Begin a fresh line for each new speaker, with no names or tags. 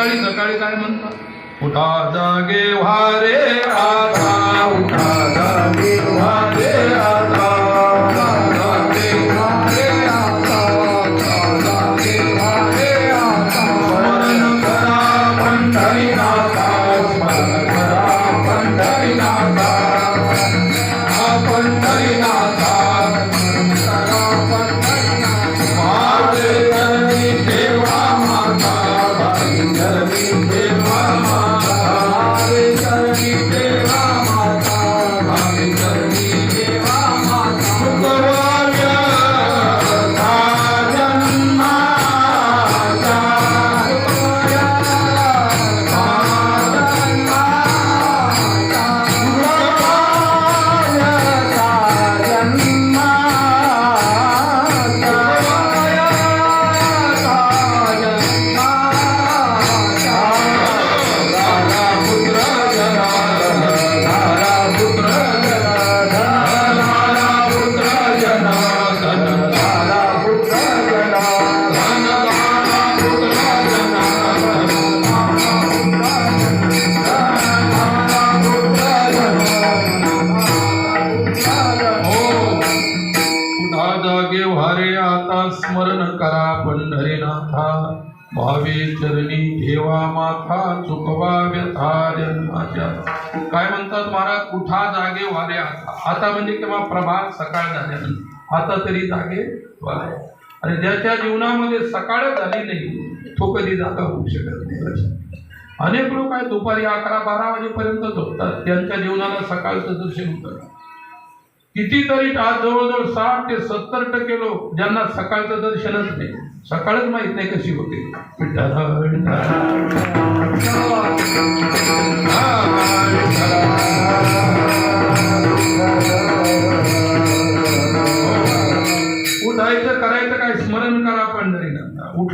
सकाळी सकाळी काय म्हणतात? उठा जागे वारे आता उठा जागे वारे आता जागे वारे माझे चरणी स्मरण करा पंढरीनाथा. भावे चरणी ठेवा माथा चुकवा व्यथा जन्माच्या. काय म्हणतात महाराज? कुठा जागे वारे आता आता म्हणजे किंवा प्रभात सकाळ झाल्यानंतर. आता तरी जागे वारे आणि ज्याच्या जीवनामध्ये सकाळ झाली नाही तो कधी जागा होऊ शकत नाही. अनेक लोक आहेत दुपारी अकरा बारा वाजेपर्यंत झोपतात. त्यांच्या जीवनाला सकाळचं दर्शन होतं. कितीतरी आज जवळजवळ साठ ते सत्तर टक्के लोक ज्यांना सकाळचं दर्शनच नाही सकाळच माहीत नाही कशी होते. हो. उठायचं करायचं काय? स्मरण करा पंढरीनाथ उठ